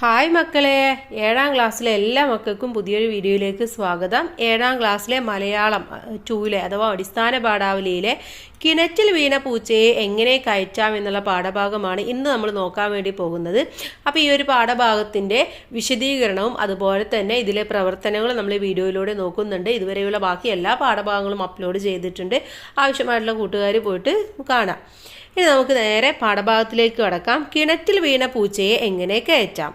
Hi മക്കളെ. ഏഴാം ക്ലാസ്സിലെ എല്ലാ മക്കൾക്കും പുതിയൊരു വീഡിയോയിലേക്ക് സ്വാഗതം. ഏഴാം ക്ലാസ്സിലെ മലയാളം ടൂയിലെ അഥവാ അടിസ്ഥാന പാഠാവലിയിലെ കിണറ്റിൽ വീണ പൂച്ചയെ എങ്ങനെ കയറ്റാം എന്നുള്ള പാഠഭാഗമാണ് ഇന്ന് നമ്മൾ നോക്കാൻ വേണ്ടി പോകുന്നത്. അപ്പോൾ ഈ ഒരു പാഠഭാഗത്തിന്റെ വിശദീകരണവും അതുപോലെ തന്നെ ഇതിലെ പ്രവർത്തനങ്ങളും നമ്മൾ വീഡിയോയിലൂടെ നോക്കുന്നുണ്ട്. ഇതുവരെയുള്ള ബാക്കി എല്ലാ പാഠഭാഗങ്ങളും അപ്ലോഡ് ചെയ്തിട്ടുണ്ട്. ആവശ്യമായിട്ടുള്ള കൂട്ടുകാർ പോയിട്ട് കാണാം. ഇനി നമുക്ക് നേരെ പാഠഭാഗത്തിലേക്ക് കടക്കാം. കിണറ്റിൽ വീണ പൂച്ചയെ എങ്ങനെ കയറ്റാം?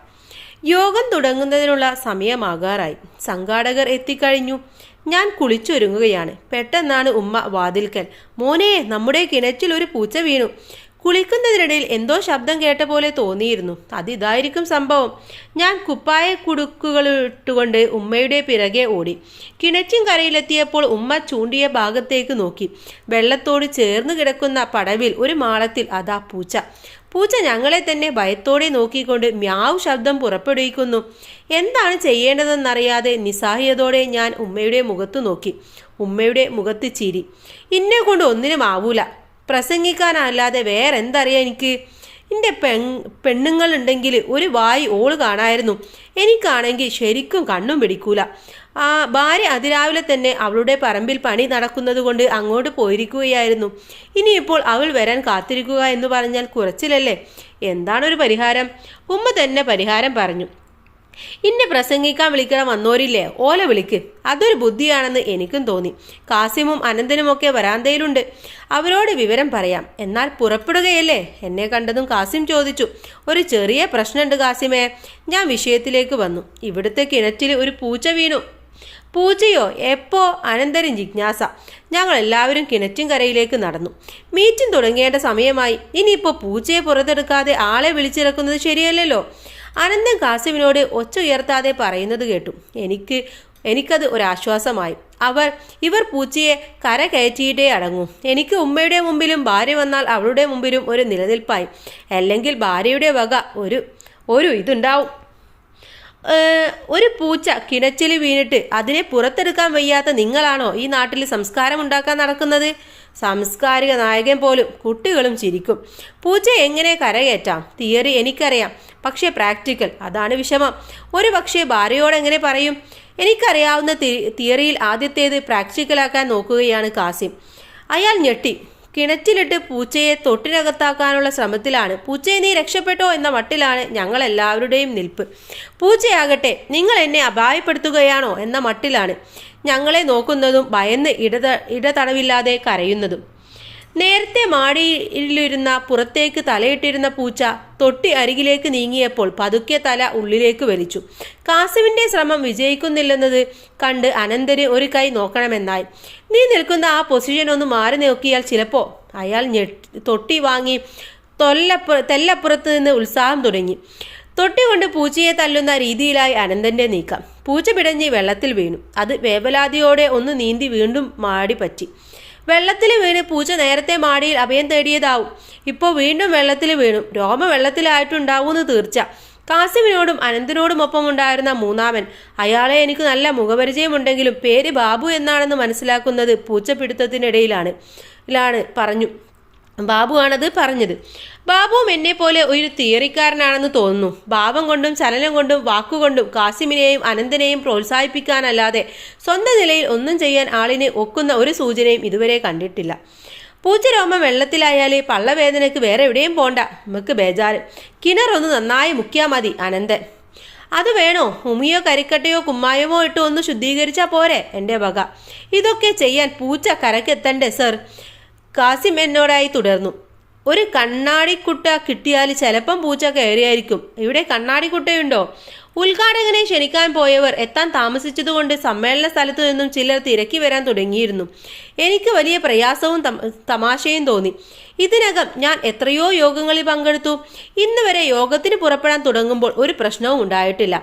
യോഗം തുടങ്ങുന്നതിനുള്ള സമയമാകാറായി. സംഘാടകർ എത്തിക്കഴിഞ്ഞു. ഞാൻ കുളിച്ചൊരുങ്ങുകയാണ്. പെട്ടെന്നാണ് ഉമ്മ വാതിൽക്കൽ. മോനെ നമ്മുടെ കിണറ്റിൽ ഒരു പൂച്ച വീണു. കുളിക്കുന്നതിനിടയിൽ എന്തോ ശബ്ദം കേട്ട പോലെ തോന്നിയിരുന്നു. അതിതായിരിക്കും സംഭവം. ഞാൻ കുപ്പായ കുടുക്കുകളിട്ടുകൊണ്ട് ഉമ്മയുടെ പിറകെ ഓടി. കിണറ്റും കരയിലെത്തിയപ്പോൾ ഉമ്മ ചൂണ്ടിയ ഭാഗത്തേക്ക് നോക്കി. വെള്ളത്തോട് ചേർന്ന് കിടക്കുന്ന പടവിൽ ഒരു മാളത്തിൽ അതാ പൂച്ച. പൂച്ച ഞങ്ങളെ തന്നെ ഭയത്തോടെ നോക്കിക്കൊണ്ട് മ്യാവ് ശബ്ദം പുറപ്പെടുവിക്കുന്നു. എന്താണ് ചെയ്യേണ്ടതെന്നറിയാതെ നിസ്സാഹിയതോടെ ഞാൻ ഉമ്മയുടെ മുഖത്തു നോക്കി. ഉമ്മയുടെ മുഖത്ത് ചിരി. ഇന്നെ കൊണ്ട് ഒന്നിനും ആവൂല. പ്രസംഗിക്കാനല്ലാതെ വേറെ എന്തറിയാം എനിക്ക്? എന്റെ പെൺ പെണ്ണുങ്ങളുണ്ടെങ്കിൽ ഒരു വായി ഓൾ കാണായിരുന്നു. എനിക്കാണെങ്കിൽ ശരിക്കും കണ്ണും പിടിക്കൂല. ആ ഭാര്യ അതിരാവിലെ തന്നെ അവളുടെ പറമ്പിൽ പണി നടക്കുന്നത് കൊണ്ട് അങ്ങോട്ട് പോയിരിക്കുകയായിരുന്നു. ഇനിയിപ്പോൾ അവൾ വരാൻ കാത്തിരിക്കുക എന്ന് പറഞ്ഞാൽ കുറച്ചിലല്ലേ? എന്താണൊരു പരിഹാരം? ഉമ്മ തന്നെ പരിഹാരം പറഞ്ഞു. ഇന്നെ പ്രസംഗിക്കാൻ വിളിക്കണം വന്നോരില്ലേ? ഓല വിളിക്ക്. അതൊരു ബുദ്ധിയാണെന്ന് എനിക്കും തോന്നി. കാസിമും അനന്തനുമൊക്കെ വരാന്തയിലുണ്ട്. അവരോട് വിവരം പറയാം. എന്നാൽ പുറപ്പെടുകയല്ലേ? എന്നെ കണ്ടതും കാസിം ചോദിച്ചു. ഒരു ചെറിയ പ്രശ്നമുണ്ട് കാസിമേ. ഞാൻ വിഷയത്തിലേക്ക് വന്നു. ഇവിടുത്തെ കിണറ്റിൽ ഒരു പൂച്ച വീണു. പൂച്ചയോ എപ്പോ അനന്തരം ജിജ്ഞാസ. ഞങ്ങൾ എല്ലാവരും കിണറ്റും കരയിലേക്ക് നടന്നു. മീറ്റിംഗ് തുടങ്ങേണ്ട സമയമായി. ഇനിയിപ്പോൾ പൂജയെ പുറത്തെടുക്കാതെ ആളെ വിളിച്ചിറക്കുന്നത് ശരിയല്ലല്ലോ. അനന്തൻ കാസിമിനോട് ഒച്ച ഉയർത്താതെ പറയുന്നത് കേട്ടു. എനിക്ക് എനിക്കത് ഒരാശ്വാസമായി. അവർ ഇവർ പൂച്ചയെ കര കയറ്റിയിട്ടേ അടങ്ങൂ. എനിക്ക് ഉമ്മയുടെ മുമ്പിലും ഭാര്യ വന്നാൽ അവളുടെ മുമ്പിലും ഒരു നിലനിൽപ്പായി. അല്ലെങ്കിൽ ഭാര്യയുടെ വക ഒരു ഒരു ഇതുണ്ടാവും. ഒരു പൂച്ച കിണച്ചിൽ വീണിട്ട് അതിനെ പുറത്തെടുക്കാൻ വയ്യാത്ത നിങ്ങളാണോ ഈ നാട്ടിൽ സംസ്കാരം ഉണ്ടാക്കാൻ നടക്കുന്നത്? സാംസ്കാരിക നായകൻ പോലും കുട്ടികളും ചിരിക്കും. പൂച്ച എങ്ങനെ കരകയറ്റാം തിയറി എനിക്കറിയാം. പക്ഷേ പ്രാക്ടിക്കൽ അതാണ് വിഷമം. ഒരു പക്ഷേ ഭാര്യയോട് എങ്ങനെ പറയും? എനിക്കറിയാവുന്ന തിയറിയിൽ ആദ്യത്തേത് പ്രാക്ടിക്കലാക്കാൻ നോക്കുകയാണ് കാസിം. അയാൾ ഞെട്ടി. കിണറ്റിലിട്ട് പൂച്ചയെ തൊട്ടിനകത്താക്കാനുള്ള ശ്രമത്തിലാണ്. പൂച്ചയെ നീ രക്ഷപ്പെട്ടോ എന്ന മട്ടിലാണ് ഞങ്ങൾ എല്ലാവരുടെയും നിൽപ്പ്. പൂച്ചയാകട്ടെ നിങ്ങൾ എന്നെ അപായപ്പെടുത്തുകയാണോ എന്ന മട്ടിലാണ് ഞങ്ങളെ നോക്കുന്നതും ഭയന്ന് ഇടത ഇടതടവില്ലാതെ കരയുന്നതും. നേരത്തെ മാടിയിലിരുന്ന പുറത്തേക്ക് തലയിട്ടിരുന്ന പൂച്ച തൊട്ടി അരികിലേക്ക് നീങ്ങിയപ്പോൾ പതുക്കെ തല ഉള്ളിലേക്ക് വലിച്ചു. കാസിമിന്റെ ശ്രമം വിജയിക്കുന്നില്ലെന്നത് കണ്ട് അനന്തന് ഒരു കൈ നോക്കണമെന്നായി. നീ നിൽക്കുന്ന ആ പൊസിഷൻ ഒന്ന് മാറി നോക്കിയാൽ ചിലപ്പോ അയാൾ തൊട്ടി വാങ്ങി തൊല്ലപ്പുറ തെല്ലപ്പുറത്ത് നിന്ന് ഉത്സാഹം തുടങ്ങി. തൊട്ടി കൊണ്ട് പൂച്ചയെ തല്ലുന്ന രീതിയിലായി അനന്തന്റെ നീക്കം. പൂച്ച പിടഞ്ഞ് വെള്ളത്തിൽ വീണു. അത് വേവലാതിയോടെ ഒന്ന് നീന്തി വീണ്ടും മാടി പറ്റി. വെള്ളത്തിൽ വീണ് പൂച്ച നേരത്തെ മാടിയിൽ അഭയം തേടിയതാവും. ഇപ്പോൾ വീണ്ടും വെള്ളത്തിൽ വീണു. രോമ വെള്ളത്തിലായിട്ടുണ്ടാവുമെന്ന് തീർച്ച. കാസിമിനോടും അനന്തിനോടും ഒപ്പം ഉണ്ടായിരുന്ന മൂന്നാമൻ. അയാളെ എനിക്ക് നല്ല മുഖപരിചയമുണ്ടെങ്കിലും പേര് ബാബു എന്നാണെന്ന് മനസ്സിലാക്കുന്നത് പൂച്ചപ്പിടുത്തത്തിനിടയിലാണ്. ലാണ് പറഞ്ഞു. ബാബുവാണത് പറഞ്ഞത്. ബാബുവും എന്നെ പോലെ ഒരു തിയറിക്കാരനാണെന്ന് തോന്നുന്നു. ഭാവം കൊണ്ടും ചലനം കൊണ്ടും വാക്കുകൊണ്ടും കാസിമിനെയും അനന്തനെയും പ്രോത്സാഹിപ്പിക്കാനല്ലാതെ സ്വന്തം നിലയിൽ ഒന്നും ചെയ്യാൻ ആളിനെ ഒക്കുന്ന ഒരു സൂചനയും ഇതുവരെ കണ്ടിട്ടില്ല. പൂച്ചരോമം വെള്ളത്തിലായാലേ പള്ളവേദനയ്ക്ക് വേറെ എവിടെയും പോണ്ട. നമുക്ക് ബേജാറ്. കിണറൊന്ന് നന്നായി മുക്കിയാൽ മതി അനന്തൻ. അത് വേണോ? ഉമിയോ കരിക്കട്ടയോ കുമ്മായമോ ഇട്ടോ ഒന്ന് ശുദ്ധീകരിച്ചാൽ പോരെ? എന്റെ വക. ഇതൊക്കെ ചെയ്യാൻ പൂച്ച കരക്കെത്തണ്ടേ സർ? കാസിം എന്നോടായി തുടർന്നു. ഒരു കണ്ണാടിക്കുട്ട കിട്ടിയാൽ ചിലപ്പം പൂച്ച കയറിയായിരിക്കും. ഇവിടെ കണ്ണാടിക്കുട്ടയുണ്ടോ? ഉദ്ഘാടകനെ ക്ഷണിക്കാൻ പോയവർ എത്താൻ താമസിച്ചതുകൊണ്ട് സമ്മേളന സ്ഥലത്തു നിന്നും ചിലർ തിരക്കി വരാൻ തുടങ്ങിയിരുന്നു. എനിക്ക് വലിയ പ്രയാസവും തമാശയും തോന്നി. ഇതിനകം ഞാൻ എത്രയോ യോഗങ്ങളിൽ പങ്കെടുത്തു. ഇന്ന് വരെ യോഗത്തിന് പുറപ്പെടാൻ തുടങ്ങുമ്പോൾ ഒരു പ്രശ്നവും ഉണ്ടായിട്ടില്ല.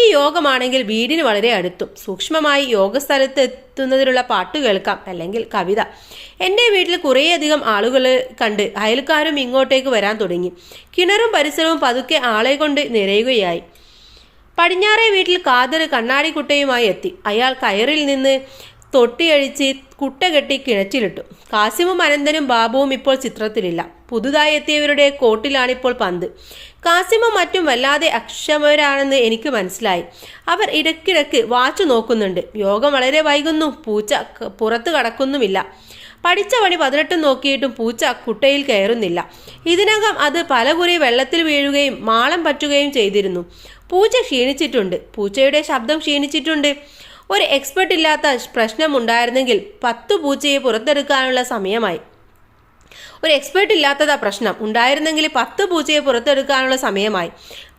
ഈ യോഗമാണെങ്കിൽ വീടിന് വളരെ അടുത്തും. സൂക്ഷ്മമായി യോഗസ്ഥലത്ത് എത്തുന്നതിനുള്ള പാട്ട് കേൾക്കാം അല്ലെങ്കിൽ കവിത. എന്റെ വീട്ടിൽ കുറേയധികം ആളുകൾ കണ്ട് അയൽക്കാരും ഇങ്ങോട്ടേക്ക് വരാൻ തുടങ്ങി. കിണറും പരിസരവും പതുക്കെ ആളെ കൊണ്ട് നിറയുകയായി. പടിഞ്ഞാറേ വീട്ടിൽ കാതർ കണ്ണാടിക്കുട്ടയുമായി എത്തി. അയാൾ കയറിൽ നിന്ന് തൊട്ടിയഴിച്ച് കുട്ട കെട്ടി കിണറ്റിലിട്ടു. കാസിമും അനന്തനും ബാബുവും ഇപ്പോൾ ചിത്രത്തിലില്ല. പുതുതായി എത്തിയവരുടെ കോട്ടിലാണിപ്പോൾ പന്ത്. കാസിമും മറ്റും വല്ലാതെ അക്ഷമരാണെന്ന് എനിക്ക് മനസ്സിലായി. അവർ ഇടക്കിടക്ക് വാച്ച് നോക്കുന്നുണ്ട് യോഗം വളരെ വൈകുന്നു. പൂച്ച പുറത്തു പുറത്ത് കടക്കുന്നുമില്ല. പഠിച്ച പണി പതിനെട്ടും നോക്കിയിട്ടും പൂച്ച കുട്ടയിൽ കയറുന്നില്ല. ഇതിനകം അത് പലകുറി വെള്ളത്തിൽ വീഴുകയും മാളം പറ്റുകയും ചെയ്തിരുന്നു. പൂച്ച ക്ഷീണിച്ചിട്ടുണ്ട്. പൂച്ചയുടെ ശബ്ദം ക്ഷീണിച്ചിട്ടുണ്ട്. ഒരു എക്സ്പെർട്ട് ഇല്ലാത്ത പ്രശ്നമുണ്ടായിരുന്നെങ്കിൽ പത്തു പൂച്ചയെ പുറത്തെടുക്കാനുള്ള സമയമായി. ഒരു എക്സ്പേർട്ട് ഇല്ലാത്തതാ പ്രശ്നം. ഉണ്ടായിരുന്നെങ്കിൽ പത്ത് പൂച്ചയെ പുറത്തെടുക്കാനുള്ള സമയമായി.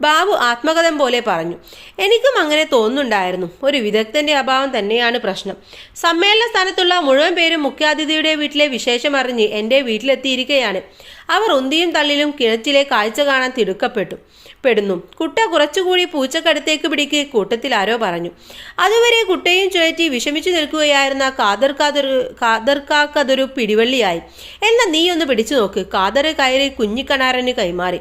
ബാബു ആത്മകഥം പോലെ പറഞ്ഞു. എനിക്കും അങ്ങനെ തോന്നുന്നുണ്ടായിരുന്നു. ഒരു വിദഗ്ധന്റെ അഭാവം തന്നെയാണ് പ്രശ്നം. സമ്മേളന സ്ഥാനത്തുള്ള മുഴുവൻ പേരും മുഖ്യാതിഥിയുടെ വീട്ടിലെ വിശേഷം അറിഞ്ഞ് എന്റെ വീട്ടിലെത്തിയിരിക്കുകയാണ് അവർ ഉന്തിയും തള്ളിലും കിണറ്റിലെ കാഴ്ച കാണാൻ തിടുക്കപ്പെട്ടു. പെടുന്നു കുട്ട കുറച്ചുകൂടി പൂച്ചക്കടുത്തേക്ക് പിടിക്ക് കൂട്ടത്തിൽ ആരോ പറഞ്ഞു. അതുവരെ കുട്ടയും ചുഴറ്റി വിഷമിച്ചു നിൽക്കുകയായിരുന്ന കാതർ കാതർക്കാക്കതൊരു പിടിവള്ളിയായി. എന്നാൽ നീ ഒന്ന് പിടിച്ചു നോക്ക്. കാതറ് കയറി കുഞ്ഞിക്കണാരന് കൈമാറി.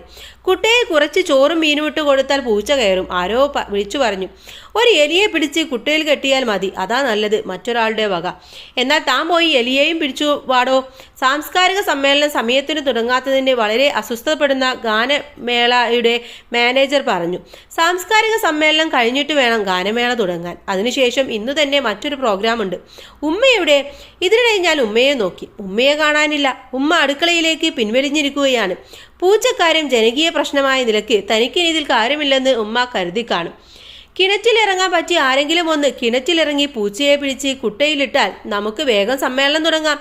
കുട്ടയെ കുറച്ച് ചോറും മീനും ഇട്ട് കൊടുത്താൽ പൂച്ച കയറും. ആരോ വിളിച്ചു പറഞ്ഞു. ഒരു എലിയെ പിടിച്ച് കുട്ടയിൽ കെട്ടിയാൽ മതി. അതാ നല്ലത്. മറ്റൊരാളുടെ വക. എന്നാൽ താൻ പോയി എലിയെയും പിടിച്ചു വാടോ. സാംസ്കാരിക സമ്മേളനം സമയത്തിന് തുടങ്ങാത്തതിന്റെ വളരെ അസ്വസ്ഥപ്പെടുന്ന ഗാനമേളയുടെ മാനേജർ പറഞ്ഞു. സാംസ്കാരിക സമ്മേളനം കഴിഞ്ഞിട്ട് വേണം ഗാനമേള തുടങ്ങാൻ. അതിനുശേഷം ഇന്നു തന്നെ മറ്റൊരു പ്രോഗ്രാം ഉണ്ട്. ഉമ്മയുടെ ഇതിനിടെ ഞാൻ ഉമ്മയെ നോക്കി. ഉമ്മയെ കാണാനില്ല. ഉമ്മ അടുക്കളയിലേക്ക് പിൻവലിഞ്ഞിരിക്കുകയാണ്. പൂച്ചക്കാര്യം ജനകീയ പ്രശ്നമായ നിലയ്ക്ക് തനിക്കിനി ഇതിൽ കാര്യമില്ലെന്ന് ഉമ്മ കരുതി കാണും. കിണറ്റിലിറങ്ങാൻ പറ്റി ആരെങ്കിലും ഒന്ന് കിണറ്റിലിറങ്ങി പൂച്ചയെ പിടിച്ച് കുട്ടയിലിട്ടാൽ നമുക്ക് വേഗം സമ്മേളനം തുടങ്ങാം.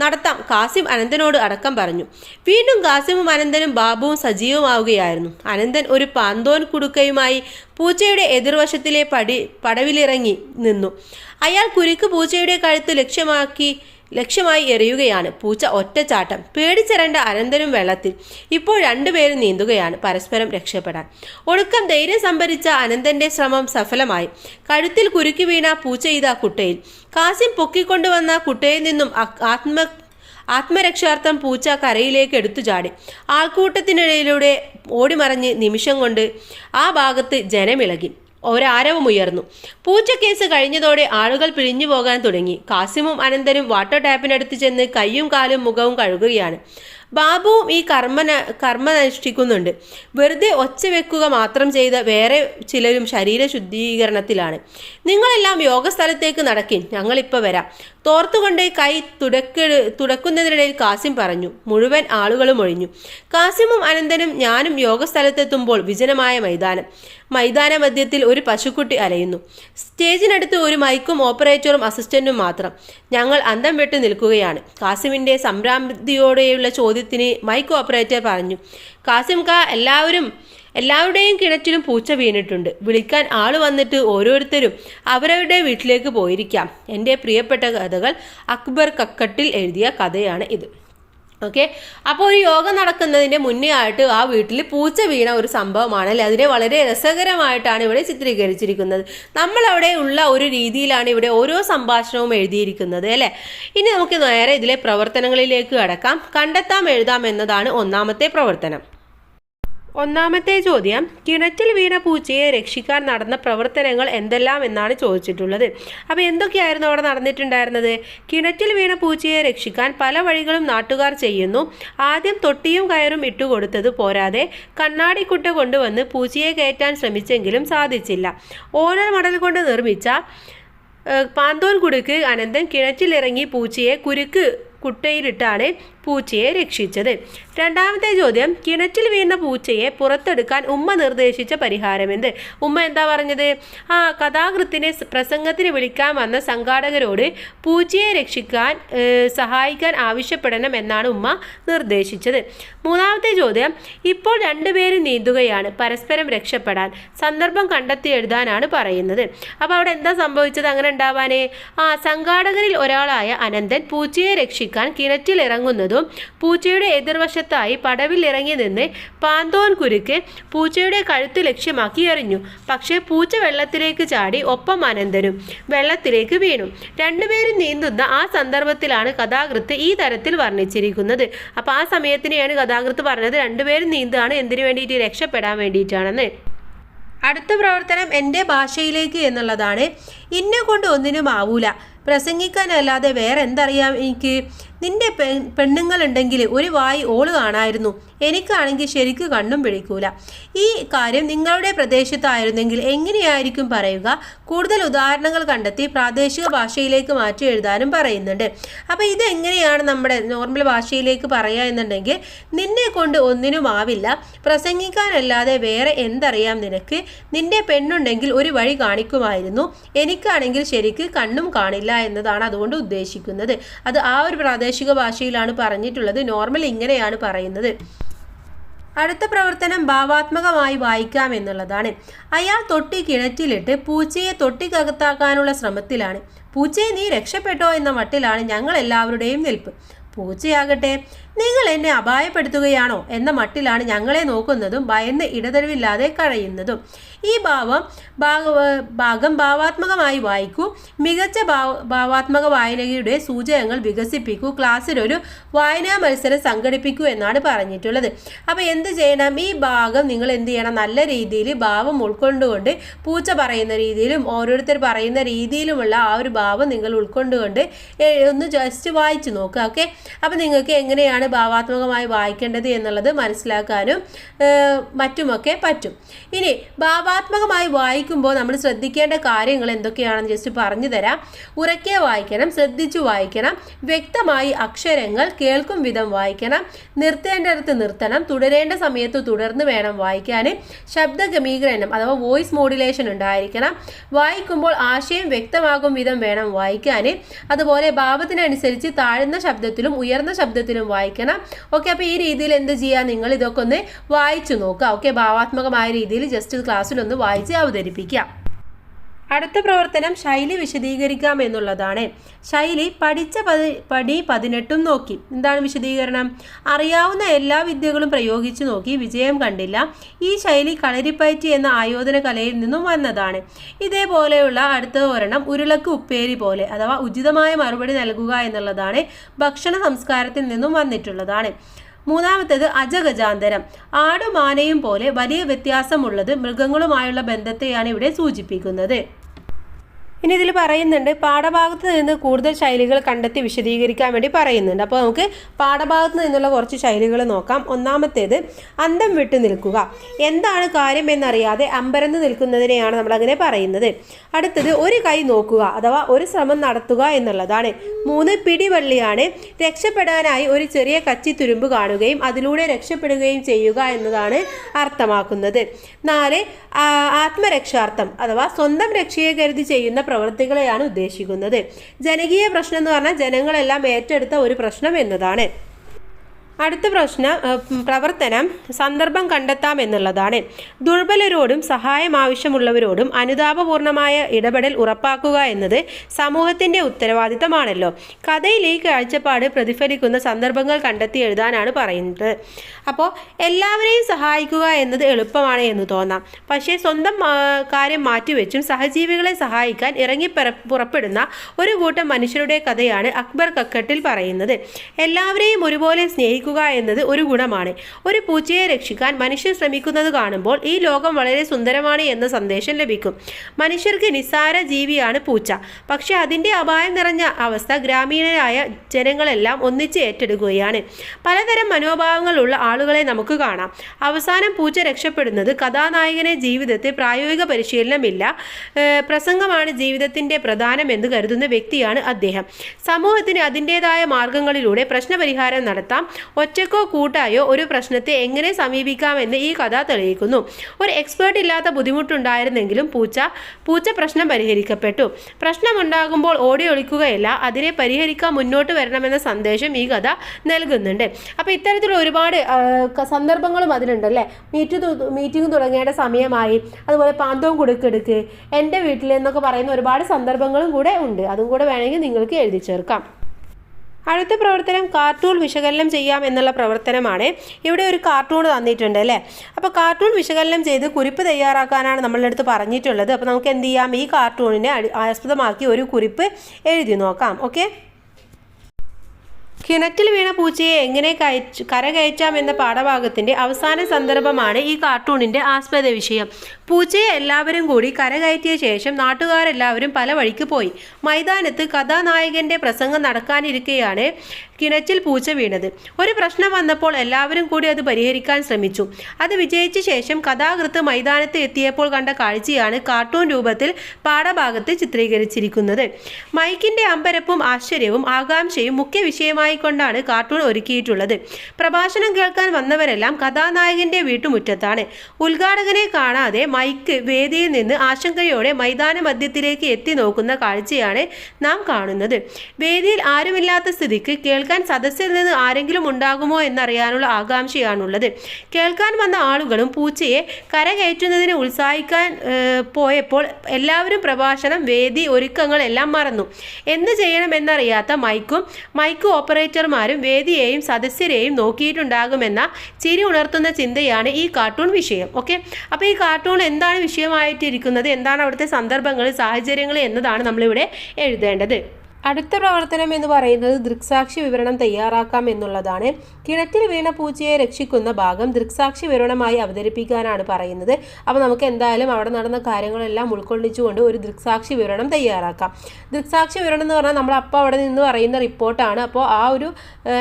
നടത്താം കാസിം അനന്തനോട് അടക്കം പറഞ്ഞു. വീണ്ടും കാസിമും അനന്തനും ബാബുവും സജീവമാവുകയായിരുന്നു. അനന്തൻ ഒരു പാന്തോൻ കുടുക്കയുമായി പൂച്ചയുടെ എതിർവശത്തിലെ പടി പടവിലിറങ്ങി നിന്നു. അയാൾ കുരുക്ക് പൂച്ചയുടെ കഴുത്ത് ലക്ഷ്യമാക്കി ലക്ഷ്യമായി എറിയുകയാണ്. പൂച്ച ഒറ്റച്ചാട്ടം പേടിച്ചിരണ്ട അനന്തരും വെള്ളത്തിൽ. ഇപ്പോൾ രണ്ടുപേരും നീന്തുകയാണ്. പരസ്പരം രക്ഷപ്പെടാൻ. ഒടുക്കം ധൈര്യം സംഭരിച്ച അനന്തന്റെ ശ്രമം സഫലമായി. കഴുത്തിൽ കുരുക്കി വീണ പൂച്ച ഇതാ കുട്ടയിൽ. കാസിം പൊക്കിക്കൊണ്ടുവന്ന കുട്ടയിൽ നിന്നും ആത്മ ആത്മരക്ഷാർത്ഥം പൂച്ച കരയിലേക്ക് എടുത്തു ചാടി. ആൾക്കൂട്ടത്തിനിടയിലൂടെ ഓടിമറഞ്ഞ് നിമിഷം കൊണ്ട് ആ ഭാഗത്ത് ജനമിളകി. ഒരാരവമുയർന്നു പൂച്ചക്കേസ് കഴിഞ്ഞതോടെ ആളുകൾ പിരിഞ്ഞു പോകാൻ തുടങ്ങി. കാസിമും അനന്തരും വാട്ടർ ടാപ്പിനടുത്ത് ചെന്ന് കൈയും കാലും മുഖവും കഴുകുകയാണ്. ബാബുവും ഈ കർമ്മന കർമ്മനുഷ്ഠിക്കുന്നുണ്ട് വെറുതെ ഒച്ച വെക്കുക മാത്രം ചെയ്ത വേറെ ചിലരും ശരീര ശുദ്ധീകരണത്തിലാണ് നിങ്ങളെല്ലാം യോഗ സ്ഥലത്തേക്ക് ഞങ്ങളിപ്പോൾ വരാം. തോർത്തുകൊണ്ട് കൈ തുടക്ക തുടക്കുന്നതിനിടയിൽ കാസിം പറഞ്ഞു. മുഴുവൻ ആളുകളും ഒഴിഞ്ഞു. കാസിമും അനന്തനും ഞാനും യോഗസ്ഥലത്തെത്തുമ്പോൾ വിജനമായ മൈതാനം. മൈതാന മധ്യത്തിൽ ഒരു പശുക്കുട്ടി അലയുന്നു. സ്റ്റേജിനടുത്ത് ഒരു മൈക്കും ഓപ്പറേറ്ററും അസിസ്റ്റന്റും മാത്രം. ഞങ്ങൾ അന്തം വെട്ട് നിൽക്കുകയാണ്. കാസിമിന്റെ സംഭ്രാന്തിയോടെയുള്ള ചോദ്യത്തിന് മൈക്ക് ഓപ്പറേറ്റർ പറഞ്ഞു. കാസിം കാ എല്ലാവരും എല്ലാവരുടെയും കിണറ്റിലും പൂച്ച വീണിട്ടുണ്ട്. വിളിക്കാൻ ആൾ വന്നിട്ട് ഓരോരുത്തരും അവരവരുടെ വീട്ടിലേക്ക് പോയിരിക്കാം. എന്റെ പ്രിയപ്പെട്ട കഥകൾ അക്ബർ കക്കട്ടിൽ എഴുതിയ കഥയാണ് ഇത്. ഓക്കെ? അപ്പോൾ ഒരു യോഗം നടക്കുന്നതിന്റെ മുന്നേ ആയിട്ട് ആ വീട്ടിൽ പൂച്ച വീണ ഒരു സംഭവമാണ്. അല്ലെ? അതിനെ വളരെ രസകരമായിട്ടാണ് ഇവിടെ ചിത്രീകരിച്ചിരിക്കുന്നത്. നമ്മളവിടെ ഉള്ള ഒരു രീതിയിലാണ് ഇവിടെ ഓരോ സംഭാഷണവും എഴുതിയിരിക്കുന്നത്. അല്ലേ? ഇനി നമുക്ക് നേരെ ഇതിലെ പ്രവർത്തനങ്ങളിലേക്ക് കടക്കാം. കണ്ടെത്താം എഴുതാം എന്നതാണ് ഒന്നാമത്തെ പ്രവർത്തനം. ഒന്നാമത്തെ ചോദ്യം കിണറ്റിൽ വീണ പൂച്ചയെ രക്ഷിക്കാൻ നടന്ന പ്രവർത്തനങ്ങൾ എന്തെല്ലാം എന്നാണ് ചോദിച്ചിട്ടുള്ളത്. അപ്പോൾ എന്തൊക്കെയായിരുന്നു അവിടെ നടന്നിട്ടുണ്ടായിരുന്നത്? കിണറ്റിൽ വീണ പൂച്ചയെ രക്ഷിക്കാൻ പല വഴികളും നാട്ടുകാർ ചെയ്യുന്നു. ആദ്യം തൊട്ടിയും കയറും ഇട്ടുകൊടുത്തത് പോരാതെ കണ്ണാടിക്കുട്ട കൊണ്ടുവന്ന് പൂച്ചയെ കയറ്റാൻ ശ്രമിച്ചെങ്കിലും സാധിച്ചില്ല. ഓരോ മടൽ കൊണ്ട് നിർമ്മിച്ച പാന്തോൽ കുടുക്ക് അനന്തൻ കിണറ്റിലിറങ്ങി പൂച്ചയെ കുരുക്ക് കുട്ടയിലിട്ടാണ് പൂച്ചയെ രക്ഷിച്ചത്. രണ്ടാമത്തെ ചോദ്യം കിണറ്റിൽ വീണ പൂച്ചയെ പുറത്തെടുക്കാൻ ഉമ്മ നിർദ്ദേശിച്ച പരിഹാരമെന്ത്? ഉമ്മ എന്താ പറഞ്ഞത്? ആ കഥാകൃത്തിനെ പ്രസംഗത്തിന് വിളിക്കാൻ വന്ന സംഘാടകരോട് പൂച്ചയെ രക്ഷിക്കാൻ സഹായിക്കാൻ ആവശ്യപ്പെടണം എന്നാണ് ഉമ്മ നിർദ്ദേശിച്ചത്. മൂന്നാമത്തെ ചോദ്യം ഇപ്പോൾ രണ്ടുപേരും നീന്തുകയാണ് പരസ്പരം രക്ഷപ്പെടാൻ സന്ദർഭം കണ്ടെത്തി എഴുതാനാണ് പറയുന്നത്. അപ്പോൾ അവിടെ എന്താ സംഭവിച്ചത് അങ്ങനെ ഉണ്ടാവാനേ? ആ സംഘാടകരിൽ ഒരാളായ അനന്തൻ പൂച്ചയെ രക്ഷിക്കാൻ കിണറ്റിൽ ഇറങ്ങുന്നതും പൂച്ചയുടെ എതിർവശത്തായി പടവിൽ ഇറങ്ങി നിന്ന് പാന്തോൻ കുരുക്ക് പൂച്ചയുടെ കഴുത്ത് ലക്ഷ്യമാക്കി എറിഞ്ഞു. പക്ഷേ പൂച്ച വെള്ളത്തിലേക്ക് ചാടി ഒപ്പം അനന്തനും വെള്ളത്തിലേക്ക് വീണു. രണ്ടുപേരും നീന്തുന്ന ആ സന്ദർഭത്തിലാണ് കഥാകൃത്ത് ഈ തരത്തിൽ വർണിച്ചിരിക്കുന്നത്. അപ്പോൾ ആ സമയത്തിനെയാണ് കഥാകൃത്ത് പറഞ്ഞത് രണ്ടുപേരും നീന്തുകയാണ് എന്തിനു വേണ്ടിയിട്ട് രക്ഷപ്പെടാൻ വേണ്ടിയിട്ടാണെന്ന്. അടുത്ത പ്രവർത്തനം എന്റെ ഭാഷയിലേക്ക് എന്നുള്ളതാണ്. ഇന്നെ കൊണ്ട് ഒന്നിനും ആവൂല. പ്രസംഗിക്കാനല്ലാതെ വേറെ എന്തറിയാം എനിക്ക്? നിന്റെ പെ പെണ്ണുങ്ങളുണ്ടെങ്കിൽ ഒരു വായി ഓൾ കാണായിരുന്നു. എനിക്കാണെങ്കിൽ ശരിക്കും കണ്ണും പിടിക്കൂല. ഈ കാര്യം നിങ്ങളുടെ പ്രദേശത്തായിരുന്നെങ്കിൽ എങ്ങനെയായിരിക്കും പറയുക? കൂടുതൽ ഉദാഹരണങ്ങൾ കണ്ടെത്തി പ്രാദേശിക ഭാഷയിലേക്ക് മാറ്റി എഴുതാനും പറയുന്നുണ്ട്. അപ്പോൾ ഇതെങ്ങനെയാണ് നമ്മുടെ നോർമൽ ഭാഷയിലേക്ക് പറയുക എന്നുണ്ടെങ്കിൽ നിന്നെ കൊണ്ട് ഒന്നിനും ആവില്ല. പ്രസംഗിക്കാനല്ലാതെ വേറെ എന്തറിയാം നിനക്ക്? നിന്റെ പെണ്ണുണ്ടെങ്കിൽ ഒരു വഴി കാണിക്കുമായിരുന്നു. എനിക്കാണെങ്കിൽ ശരിക്ക് കണ്ണും കാണില്ല എന്നതാണ് അതുകൊണ്ട് ഉദ്ദേശിക്കുന്നത്. അത് ആ ഒരു പ്രാദേശിക ഭാഷയിലാണ് പറഞ്ഞിട്ടുള്ളത്. നോർമൽ ഇങ്ങനെയാണ് പറയുന്നത്. അടുത്ത പ്രവർത്തനം ഭാവാത്മകമായി വായിക്കാം എന്നുള്ളതാണ്. അയാൾ തൊട്ടി കിണറ്റിലിട്ട് പൂച്ചയെ തൊട്ടിക്കകത്താക്കാനുള്ള ശ്രമത്തിലാണ്. പൂച്ചയെ നീ രക്ഷപ്പെട്ടോ എന്ന മട്ടിലാണ് ഞങ്ങൾ എല്ലാവരുടെയും നിൽപ്പ്. പൂച്ചയാകട്ടെ നിങ്ങൾ എന്നെ അപായപ്പെടുത്തുകയാണോ എന്ന മട്ടിലാണ് ഞങ്ങളെ നോക്കുന്നതും ഭയന്ന് ഇടതരവില്ലാതെ കഴിയുന്നതും. ഈ ഭാവം ഭാഗ ഭാഗം ഭാവാത്മകമായി വായിക്കൂ. മികച്ച ഭാവ ഭാവാത്മക വായനയുടെ സൂചകങ്ങൾ വികസിപ്പിക്കൂ. ക്ലാസ്സിലൊരു വായനാ മത്സരം സംഘടിപ്പിക്കൂ എന്നാണ് പറഞ്ഞിട്ടുള്ളത്. അപ്പോൾ എന്ത് ചെയ്യണം? ഈ ഭാഗം നിങ്ങൾ എന്ത് ചെയ്യണം? നല്ല രീതിയിൽ ഭാവം ഉൾക്കൊണ്ടുകൊണ്ട് പൂച്ച പറയുന്ന രീതിയിലും ഓരോരുത്തർ പറയുന്ന രീതിയിലുമുള്ള ആ ഒരു ഭാവം നിങ്ങൾ ഉൾക്കൊണ്ടുകൊണ്ട് ഒന്ന് ജസ്റ്റ് വായിച്ചു നോക്കുക ഓക്കെ അപ്പോൾ നിങ്ങൾക്ക് എങ്ങനെയാണ് ഭാവാത്മകമായി വായിക്കേണ്ടത് എന്നുള്ളത് മനസ്സിലാക്കാനും മറ്റുമൊക്കെ പറ്റും. ഇനി ഭാവാത്മകമായി വായിക്കുമ്പോൾ നമ്മൾ ശ്രദ്ധിക്കേണ്ട കാര്യങ്ങൾ എന്തൊക്കെയാണെന്ന് ജസ്റ്റ് പറഞ്ഞു തരാം. ഉറക്കെ വായിക്കണം ശ്രദ്ധിച്ചു വായിക്കണം. വ്യക്തമായി അക്ഷരങ്ങൾ കേൾക്കും വിധം വായിക്കണം. നിർത്തേണ്ടടുത്ത് നിർത്തണം. തുടരേണ്ട സമയത്ത് തുടർന്ന് വേണം വായിക്കാൻ ശബ്ദ ഗമീകരണം അഥവാ വോയിസ് മോഡുലേഷൻ ഉണ്ടായിരിക്കണം. വായിക്കുമ്പോൾ ആശയം വ്യക്തമാകും വിധം വേണം വായിക്കാൻ അതുപോലെ ഭാവത്തിനനുസരിച്ച് താഴ്ന്ന ശബ്ദത്തിലും ഉയർന്ന ശബ്ദത്തിലും വായിക്കണം. ഓക്കെ അപ്പോൾ ഈ രീതിയിൽ എന്ത് ചെയ്യുക നിങ്ങൾ ഇതൊക്കെ ഒന്ന് വായിച്ചു നോക്കുക. ഓക്കെ ഭാവാത്മകമായ രീതിയിൽ ജസ്റ്റ് ക്ലാസ്സിലൊന്ന് വായിച്ച് അവതരിപ്പിക്കാം. അടുത്ത പ്രവർത്തനം ശൈലി വിശദീകരിക്കാം എന്നുള്ളതാണ്. ശൈലി പഠിച്ച പതി പടി പതിനെട്ടും നോക്കി. എന്താണ് വിശദീകരണം? അറിയാവുന്ന എല്ലാ വിദ്യകളും പ്രയോഗിച്ചു നോക്കി. വിജയം കണ്ടില്ല. ഈ ശൈലി കളരിപ്പയറ്റി എന്ന ആയോധന കലയിൽ നിന്നും വന്നതാണ്. ഇതേപോലെയുള്ള അടുത്ത ഒരെണ്ണം ഉരുളക്ക് ഉപ്പേരി പോലെ അഥവാ ഉചിതമായ മറുപടി നൽകുക എന്നുള്ളതാണ് ഭക്ഷണ സംസ്കാരത്തിൽ നിന്നും വന്നിട്ടുള്ളതാണ്. മൂന്നാമത്തേത് അജഗജാന്തരം. ആടും ആനയും പോലെ വലിയ വ്യത്യാസമുള്ളത് മൃഗങ്ങളുമായുള്ള ബന്ധത്തെയാണ് ഇവിടെ സൂചിപ്പിക്കുന്നത്. ഇനി ഇതിൽ പറയുന്നുണ്ട് പാഠഭാഗത്ത് നിന്ന് കൂടുതൽ ശൈലികൾ കണ്ടെത്തി വിശദീകരിക്കാൻ വേണ്ടി പറയുന്നുണ്ട്. അപ്പോൾ നമുക്ക് പാഠഭാഗത്ത് നിന്നുള്ള കുറച്ച് ശൈലികൾ നോക്കാം. ഒന്നാമത്തേത് അന്തം വിട്ടു നിൽക്കുക. എന്താണ് കാര്യം എന്നറിയാതെ അമ്പരന്ന് നിൽക്കുന്നതിനെയാണ് നമ്മളങ്ങനെ പറയുന്നത്. അടുത്തത് ഒരു കൈ നോക്കുക അഥവാ ഒരു ശ്രമം നടത്തുക എന്നുള്ളതാണ്. മൂന്ന് പിടിവള്ളിയാണ്. രക്ഷപ്പെടാനായി ഒരു ചെറിയ കച്ചി തുരുമ്പ് കാണുകയും അതിലൂടെ രക്ഷപ്പെടുകയും ചെയ്യുക എന്നതാണ് അർത്ഥമാക്കുന്നത്. നാല് ആത്മരക്ഷാർത്ഥം അഥവാ സ്വന്തം രക്ഷയെ കരുതി ചെയ്യുന്ന പ്രവൃത്തികളെയാണ് ഉദ്ദേശിക്കുന്നത്. ജനകീയ പ്രശ്നം എന്ന് പറഞ്ഞാൽ ജനങ്ങളെല്ലാം ഏറ്റെടുത്ത ഒരു പ്രശ്നം എന്നതാണ്. അടുത്ത പ്രശ്ന പ്രവർത്തനം സന്ദർഭം കണ്ടെത്താം എന്നുള്ളതാണ്. ദുർബലരോടും സഹായം ആവശ്യമുള്ളവരോടും അനുതാപപൂർണമായ ഇടപെടൽ ഉറപ്പാക്കുക എന്നത് സമൂഹത്തിന്റെ ഉത്തരവാദിത്തമാണല്ലോ. കഥയിൽ ഈ കാഴ്ചപ്പാട് പ്രതിഫലിക്കുന്ന സന്ദർഭങ്ങൾ കണ്ടെത്തി എഴുതാനാണ് പറയുന്നത്. അപ്പോൾ എല്ലാവരെയും സഹായിക്കുക എന്നത് എളുപ്പമാണ് എന്ന് തോന്നാം. പക്ഷേ സ്വന്തം കാര്യം മാറ്റിവെച്ചും സഹജീവികളെ സഹായിക്കാൻ ഇറങ്ങി പുറപ്പെടുന്ന ഒരു കൂട്ടം മനുഷ്യരുടെ കഥയാണ് അക്ബർ കക്കട്ടിൽ പറയുന്നത്. എല്ലാവരെയും ഒരുപോലെ സ്നേഹിക്കുക എന്നത് ഒരു ഗുണമാണ്. ഒരു പൂച്ചയെ രക്ഷിക്കാൻ മനുഷ്യർ ശ്രമിക്കുന്നത് കാണുമ്പോൾ ഈ ലോകം വളരെ സുന്ദരമാണ് എന്ന സന്ദേശം ലഭിക്കും. മനുഷ്യർക്ക് നിസ്സാര ജീവിയാണ് പൂച്ച. പക്ഷെ അതിന്റെ അപായം നിറഞ്ഞ അവസ്ഥ ഗ്രാമീണരായ ജനങ്ങളെല്ലാം ഒന്നിച്ച് ഏറ്റെടുക്കുകയാണ്. പലതരം മനോഭാവങ്ങളുള്ള ആളുകളെ നമുക്ക് കാണാം. അവസാനം പൂച്ച രക്ഷപ്പെടുന്നത് കഥാനായകനെ ജീവിതത്തിൽ പ്രായോഗിക പരിശീലനമില്ല പ്രസംഗമാണ് ജീവിതത്തിന്റെ പ്രധാനം എന്ന് കരുതുന്ന വ്യക്തിയാണ് അദ്ദേഹം. സമൂഹത്തിന് അതിന്റെതായ മാർഗങ്ങളിലൂടെ പ്രശ്നപരിഹാരം നടത്താം ഒറ്റക്കോ കൂട്ടായോ ഒരു പ്രശ്നത്തെ എങ്ങനെ സമീപിക്കാമെന്ന് ഈ കഥ തെളിയിക്കുന്നു. ഒരു എക്സ്പേർട്ട് ഇല്ലാത്ത ബുദ്ധിമുട്ടുണ്ടായിരുന്നെങ്കിലും പൂച്ച പൂച്ച പ്രശ്നം പരിഹരിക്കപ്പെട്ടു. പ്രശ്നമുണ്ടാകുമ്പോൾ ഓടി ഒളിക്കുകയല്ല അതിനെ പരിഹരിക്കാൻ മുന്നോട്ട് വരണമെന്ന സന്ദേശം ഈ കഥ നൽകുന്നുണ്ട്. അപ്പോൾ ഇത്തരത്തിലുള്ള ഒരുപാട് സന്ദർഭങ്ങളും അതിലുണ്ടല്ലേ? മീറ്റ് മീറ്റിംഗ് തുടങ്ങേണ്ട സമയമായി. അതുപോലെ പാന്തവും കുടുക്കെടുക്ക് എന്റെ വീട്ടിൽ എന്നൊക്കെ പറയുന്ന ഒരുപാട് സന്ദർഭങ്ങളും കൂടെ ഉണ്ട്. അതും കൂടെ വേണമെങ്കിൽ നിങ്ങൾക്ക് എഴുതി ചേർക്കാം. അടുത്ത പ്രവർത്തനം കാർട്ടൂൺ വിശകലനം ചെയ്യാം എന്നുള്ള പ്രവർത്തനമാണ് ഇവിടെ ഒരു കാർട്ടൂൺ തന്നിട്ടുണ്ട് അല്ലേ? അപ്പോൾ കാർട്ടൂൺ വിശകലനം ചെയ്ത് കുറിപ്പ് തയ്യാറാക്കാനാണ് നമ്മളുടെ അടുത്ത് പറഞ്ഞിട്ടുള്ളത്. അപ്പോൾ നമുക്ക് എന്ത് ചെയ്യാം? ഈ കാർട്ടൂണിനെ ആസ്പദമാക്കി ഒരു കുറിപ്പ് എഴുതി നോക്കാം. ഓക്കെ കിണറ്റിൽ വീണ പൂച്ചയെ എങ്ങനെ കയച്ച് കരകയറ്റാം എന്ന പാഠഭാഗത്തിന്റെ അവസാന സന്ദർഭമാണ് ഈ കാർട്ടൂണിന്റെ ആസ്പദ വിഷയം പൂച്ചയെ എല്ലാവരും കൂടി കരകയറ്റിയ ശേഷം നാട്ടുകാരെല്ലാവരും പല വഴിക്ക് പോയി. മൈതാനത്ത് കഥാനായകന്റെ പ്രസംഗം നടക്കാനിരിക്കെയാണ് കിണറ്റിൽ പൂച്ച വീണത്. ഒരു പ്രശ്നം വന്നപ്പോൾ എല്ലാവരും കൂടി അത് പരിഹരിക്കാൻ ശ്രമിച്ചു. അത് വിജയിച്ച ശേഷം കഥാകൃത്ത് മൈതാനത്ത് എത്തിയപ്പോൾ കണ്ട കാഴ്ചയാണ് കാർട്ടൂൺ രൂപത്തിൽ പാഠഭാഗത്ത് ചിത്രീകരിച്ചിരിക്കുന്നത്. മൈക്കിന്റെ അമ്പരപ്പും ആശ്ചര്യവും ആകാംക്ഷയും മുഖ്യ വിഷയമായി കൊണ്ടാണ് കാർട്ടൂൺ ഒരുക്കിയിട്ടുള്ളത്. പ്രഭാഷണം കേൾക്കാൻ വന്നവരെല്ലാം കഥാനായകന്റെ വീട്ടുമുറ്റത്താണ്. ഉദ്ഘാടകനെ കാണാതെ മൈക്ക് വേദിയിൽ നിന്ന് ആശങ്കയോടെ മൈതാന മധ്യത്തിലേക്ക് എത്തി നോക്കുന്ന കാഴ്ചയാണ് നാം കാണുന്നത്. വേദിയിൽ ആരുമില്ലാത്ത സ്ഥിതിക്ക് കേൾക്കാൻ സദസ്സിൽ നിന്ന് ആരെങ്കിലും ഉണ്ടാകുമോ എന്നറിയാനുള്ള ആകാംക്ഷയാണുള്ളത്. കേൾക്കാൻ വന്ന ആളുകളും പൂച്ചയെ കരകയറ്റുന്നതിന് ഉത്സാഹിക്കാൻ പോയപ്പോൾ എല്ലാവരും പ്രഭാഷണം വേദി ഒരുക്കങ്ങൾ എല്ലാം മറന്നു. എന്ത് ചെയ്യണമെന്നറിയാത്ത മൈക്കും മൈക്ക് ഓപ്പറേറ്റർമാരും വേദിയെയും സദസ്യരെയും നോക്കിയിട്ടുണ്ടാകുമെന്ന ചിരി ഉണർത്തുന്ന ചിന്തയാണ് ഈ കാർട്ടൂൺ വിഷയം. ഓക്കെ? അപ്പോൾ ഈ കാർട്ടൂൺ എന്താണ് വിഷയമായിട്ടിരിക്കുന്നത്? എന്താണ് അവിടുത്തെ സന്ദർഭങ്ങൾ സാഹചര്യങ്ങൾ എന്നതാണ് നമ്മളിവിടെ എഴുതേണ്ടത്. അടുത്ത പ്രവർത്തനം എന്ന് പറയുന്നത് ദൃക്സാക്ഷി വിവരണം തയ്യാറാക്കാം എന്നുള്ളതാണ്. കിണറ്റിൽ വീണ പൂച്ചയെ രക്ഷിക്കുന്ന ഭാഗം ദൃക്സാക്ഷി വിവരണമായി അവതരിപ്പിക്കാനാണ് പറയുന്നത്. അപ്പോൾ നമുക്ക് എന്തായാലും അവിടെ നടന്ന കാര്യങ്ങളെല്ലാം ഉൾക്കൊള്ളിച്ചുകൊണ്ട് ഒരു ദൃക്സാക്ഷി വിവരണം തയ്യാറാക്കാം. ദൃക്സാക്ഷി വിവരണം എന്ന് പറഞ്ഞാൽ നമ്മൾ അവിടെ നിന്ന് പറയുന്ന റിപ്പോർട്ടാണ്. അപ്പോൾ ആ ഒരു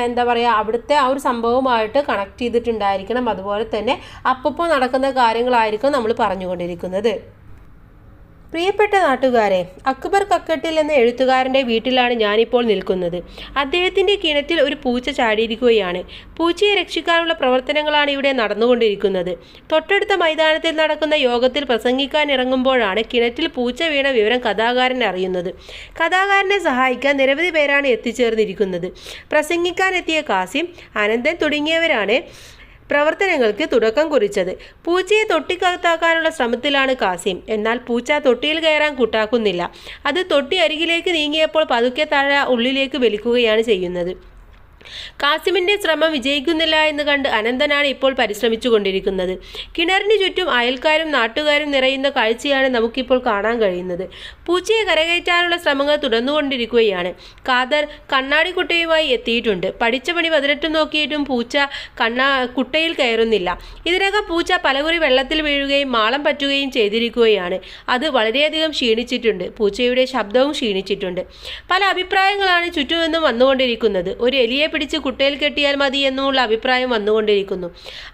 എന്താ പറയുക അവിടുത്തെ ആ ഒരു സംഭവമായിട്ട് കണക്ട് ചെയ്തിട്ടുണ്ടായിരിക്കണം. അതുപോലെ തന്നെ അപ്പപ്പോൾ നടക്കുന്ന കാര്യങ്ങളായിരിക്കും നമ്മൾ പറഞ്ഞുകൊണ്ടിരിക്കുന്നത്. പ്രിയപ്പെട്ട നാട്ടുകാരെ അക്ബർ കക്കട്ടിൽ എന്ന എഴുത്തുകാരന്റെ വീട്ടിലാണ് ഞാനിപ്പോൾ നിൽക്കുന്നത്. അദ്ദേഹത്തിന്റെ കിണറ്റിൽ ഒരു പൂച്ച ചാടിയിരിക്കുകയാണ്. പൂച്ചയെ രക്ഷിക്കാനുള്ള പ്രവർത്തനങ്ങളാണ് ഇവിടെ നടന്നുകൊണ്ടിരിക്കുന്നത്. തൊട്ടടുത്ത മൈതാനത്തിൽ നടക്കുന്ന യോഗത്തിൽ പ്രസംഗിക്കാൻ ഇറങ്ങുമ്പോഴാണ് കിണറ്റിൽ പൂച്ച വീണ വിവരം കഥാകാരൻ അറിയുന്നത്. കഥാകാരനെ സഹായിക്കാൻ നിരവധി പേരാണ് എത്തിച്ചേർന്നിരിക്കുന്നത്. പ്രസംഗിക്കാനെത്തിയ കാസിം അനന്തൻ തുടങ്ങിയവരാണ് പ്രവർത്തനങ്ങൾക്ക് തുടക്കം കുറിച്ചത്. പൂച്ചയെ തൊട്ടിക്കകത്താക്കാനുള്ള ശ്രമത്തിലാണ് കാസിം. എന്നാൽ പൂച്ച തൊട്ടിയിൽ കയറാൻ കൂട്ടാക്കുന്നില്ല. അത് തൊട്ടി അരികിലേക്ക് നീങ്ങിയപ്പോൾ പതുക്കെ താഴെ ഉള്ളിലേക്ക് വലിക്കുകയാണ് ചെയ്യുന്നത്. കാസിമിന്റെ ശ്രമം വിജയിക്കുന്നില്ല എന്ന് കണ്ട് അനന്തനാണ് ഇപ്പോൾ പരിശ്രമിച്ചു പരിശ്രമിച്ചുകൊണ്ടിരിക്കുന്നത്. കിണറിന് ചുറ്റും അയൽക്കാരും നാട്ടുകാരും നിറയുന്ന കാഴ്ചയാണ് നമുക്കിപ്പോൾ കാണാൻ കഴിയുന്നത്. പൂച്ചയെ കരകയറ്റാനുള്ള ശ്രമങ്ങൾ തുടർന്നുകൊണ്ടിരിക്കുകയാണ്. ഖാദർ കണ്ണാടി കുട്ടയുമായി എത്തിയിട്ടുണ്ട്. പഠിച്ച പണി പതിനെട്ടും നോക്കിയിട്ടും പൂച്ച കണ്ണാ കുട്ടയിൽ കയറുന്നില്ല. ഇതിനകം പൂച്ച പലകുറി വെള്ളത്തിൽ വീഴുകയും മാളം പറ്റുകയും ചെയ്തിരിക്കുകയാണ്. അത് വളരെയധികം ക്ഷീണിച്ചിട്ടുണ്ട്. പൂച്ചയുടെ ശബ്ദവും ക്ഷീണിച്ചിട്ടുണ്ട്. പല അഭിപ്രായങ്ങളാണ് ചുറ്റുമെന്നും വന്നുകൊണ്ടിരിക്കുന്നത്. ഒരു എലിയെ പിടിച്ച് കുട്ടയിൽ കെട്ടിയാൽ മതി എന്നുള്ള അഭിപ്രായം വന്നുകൊണ്ടിരിക്കുന്നു.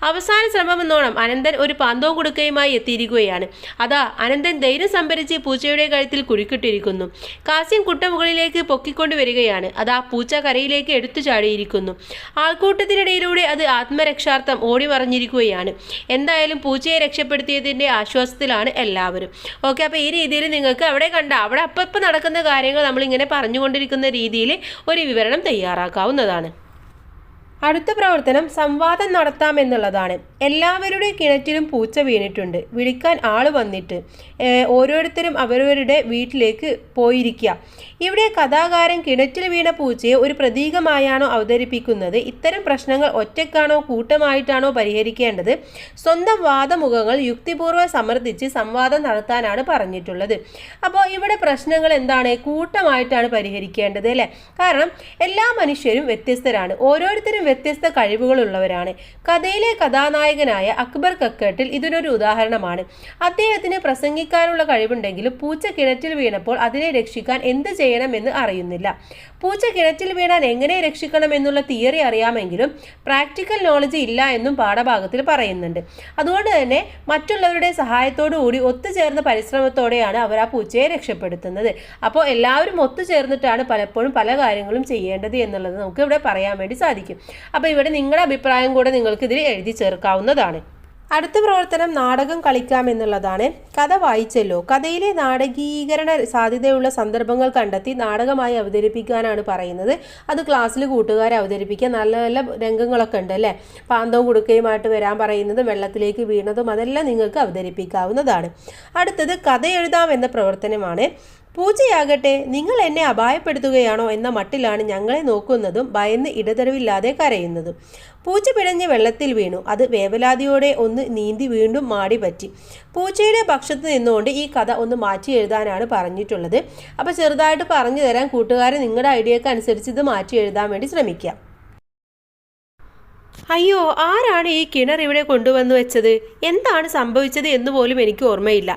അവസാന ശ്രമമെന്നോണം അനന്തൻ ഒരു പാന്തവും കുടുക്കയുമായി എത്തിയിരിക്കുകയാണ്. അതാ അനന്തൻ ധൈര്യം സംഭരിച്ച് പൂച്ചയുടെ കഴുത്തിൽ കുരുക്കിട്ടിരിക്കുന്നു. കാസ്യം കുട്ട മുകളിലേക്ക് വരികയാണ്. അതാ പൂച്ച കരയിലേക്ക് എടുത്തു ചാടിയിരിക്കുന്നു. ആൾക്കൂട്ടത്തിനിടയിലൂടെ അത് ആത്മരക്ഷാർത്ഥം ഓടി മറിഞ്ഞിരിക്കുകയാണ് എന്തായാലും പൂച്ചയെ രക്ഷപ്പെടുത്തിയതിന്റെ ആശ്വാസത്തിലാണ് എല്ലാവരും. ഓക്കെ അപ്പോൾ ഈ രീതിയിൽ നിങ്ങൾക്ക് അവിടെ കണ്ട അവിടെ അപ്പം നടക്കുന്ന കാര്യങ്ങൾ നമ്മളിങ്ങനെ പറഞ്ഞുകൊണ്ടിരിക്കുന്ന രീതിയിൽ ഒരു വിവരണം തയ്യാറാക്കാവുന്നതാണ്. അടുത്ത പ്രവർത്തനം സംവാദം നടത്താം എന്നുള്ളതാണ്. എല്ലാവരുടെ കിണറ്റിലും പൂച്ച വീണിട്ടുണ്ട്. വിളിക്കാൻ ആൾ വന്നിട്ട് ഓരോരുത്തരും അവരവരുടെ വീട്ടിലേക്ക് പോയിരിക്കുക ഇവിടെ കഥാകാരൻ കിണറ്റിൽ വീണ പൂച്ചയെ ഒരു പ്രതീകമായാണോ അവതരിപ്പിക്കുന്നത്? ഇത്തരം പ്രശ്നങ്ങൾ ഒറ്റയ്ക്കാണോ കൂട്ടമായിട്ടാണോ പരിഹരിക്കേണ്ടത്? സ്വന്തം വാദമുഖങ്ങൾ യുക്തിപൂർവം സമർത്ഥിച്ച് സംവാദം നടത്താനാണ് പറഞ്ഞിട്ടുള്ളത്. അപ്പോൾ ഇവിടെ പ്രശ്നങ്ങൾ എന്താണ്? കൂട്ടമായിട്ടാണ് പരിഹരിക്കേണ്ടത് അല്ലേ? കാരണം എല്ലാ മനുഷ്യരും വ്യത്യസ്തരാണ്. ഓരോരുത്തരും വ്യത്യസ്ത കഴിവുകളുള്ളവരാണ്. കഥയിലെ കഥാനായകനായ അക്ബർ കക്കേട്ടിൽ ഇതിനൊരു ഉദാഹരണമാണ്. അദ്ദേഹത്തിന് പ്രസംഗിക്കാനുള്ള കഴിവുണ്ടെങ്കിലും പൂച്ച കിണറ്റിൽ വീണപ്പോൾ അതിനെ രക്ഷിക്കാൻ എന്ത് ചെയ്യണമെന്ന് അറിയുന്നില്ല. പൂച്ച കിണറ്റിൽ വീണാൻ എങ്ങനെ രക്ഷിക്കണം എന്നുള്ള തിയറി അറിയാമെങ്കിലും പ്രാക്ടിക്കൽ നോളജ് ഇല്ല എന്നും പാഠഭാഗത്തിൽ പറയുന്നുണ്ട്. അതുകൊണ്ട് തന്നെ മറ്റുള്ളവരുടെ സഹായത്തോടു കൂടി ഒത്തുചേർന്ന പരിശ്രമത്തോടെയാണ് അവർ ആ പൂച്ചയെ രക്ഷപ്പെടുത്തുന്നത്. അപ്പോൾ എല്ലാവരും ഒത്തുചേർന്നിട്ടാണ് പലപ്പോഴും പല കാര്യങ്ങളും ചെയ്യേണ്ടത് എന്നുള്ളത് നമുക്ക് ഇവിടെ പറയാൻ വേണ്ടി സാധിക്കും. അപ്പോൾ ഇവിടെ നിങ്ങളുടെ അഭിപ്രായം കൂടെ നിങ്ങൾക്ക് ഇതിൽ എഴുതി ചേർക്കാവുന്നതാണ്. അടുത്ത പ്രവർത്തനം നാടകം കളിക്കാം എന്നുള്ളതാണ്. കഥ വായിച്ചല്ലോ. കഥയിലെ നാടകീകരണ സാധ്യതയുള്ള സന്ദർഭങ്ങൾ കണ്ടെത്തി നാടകമായി അവതരിപ്പിക്കാനാണ് പറയുന്നത്. അത് ക്ലാസ്സിൽ കൂട്ടുകാരെ അവതരിപ്പിക്കുക നല്ല നല്ല രംഗങ്ങളൊക്കെ ഉണ്ട് അല്ലേ? പാന്തവും കുടുക്കയുമായിട്ട് വരാൻ പറയുന്നത് വെള്ളത്തിലേക്ക് വീണതും അതെല്ലാം നിങ്ങൾക്ക് അവതരിപ്പിക്കാവുന്നതാണ്. അടുത്തത് കഥ എഴുതാം എന്ന പ്രവർത്തനമാണ്. പൂച്ചയാകട്ടെ നിങ്ങൾ എന്നെ അപായപ്പെടുത്തുകയാണോ എന്ന മട്ടിലാണ് ഞങ്ങളെ നോക്കുന്നതും ഭയന്ന് ഇടതരവില്ലാതെ കരയുന്നതും. പൂച്ച പിടഞ്ഞ് വെള്ളത്തിൽ വീണു. അത് വേവലാതിയോടെ ഒന്ന് നീന്തി വീണ്ടും മാടി പറ്റി. പൂച്ചയുടെ പക്ഷത്ത് നിന്നുകൊണ്ട് ഈ കഥ ഒന്ന് മാറ്റി എഴുതാനാണ് പറഞ്ഞിട്ടുള്ളത്. അപ്പോൾ ചെറുതായിട്ട് പറഞ്ഞു തരാൻ കൂട്ടുകാരെ നിങ്ങളുടെ ഐഡിയക്ക് അനുസരിച്ച് ഇത് മാറ്റി എഴുതാൻ വേണ്ടി ശ്രമിക്കാം. അയ്യോ ആരാണ് ഈ കിണർ ഇവിടെ കൊണ്ടുവന്നു വെച്ചത്? എന്താണ് സംഭവിച്ചത് എന്ന് പോലും എനിക്ക് ഓർമ്മയില്ല.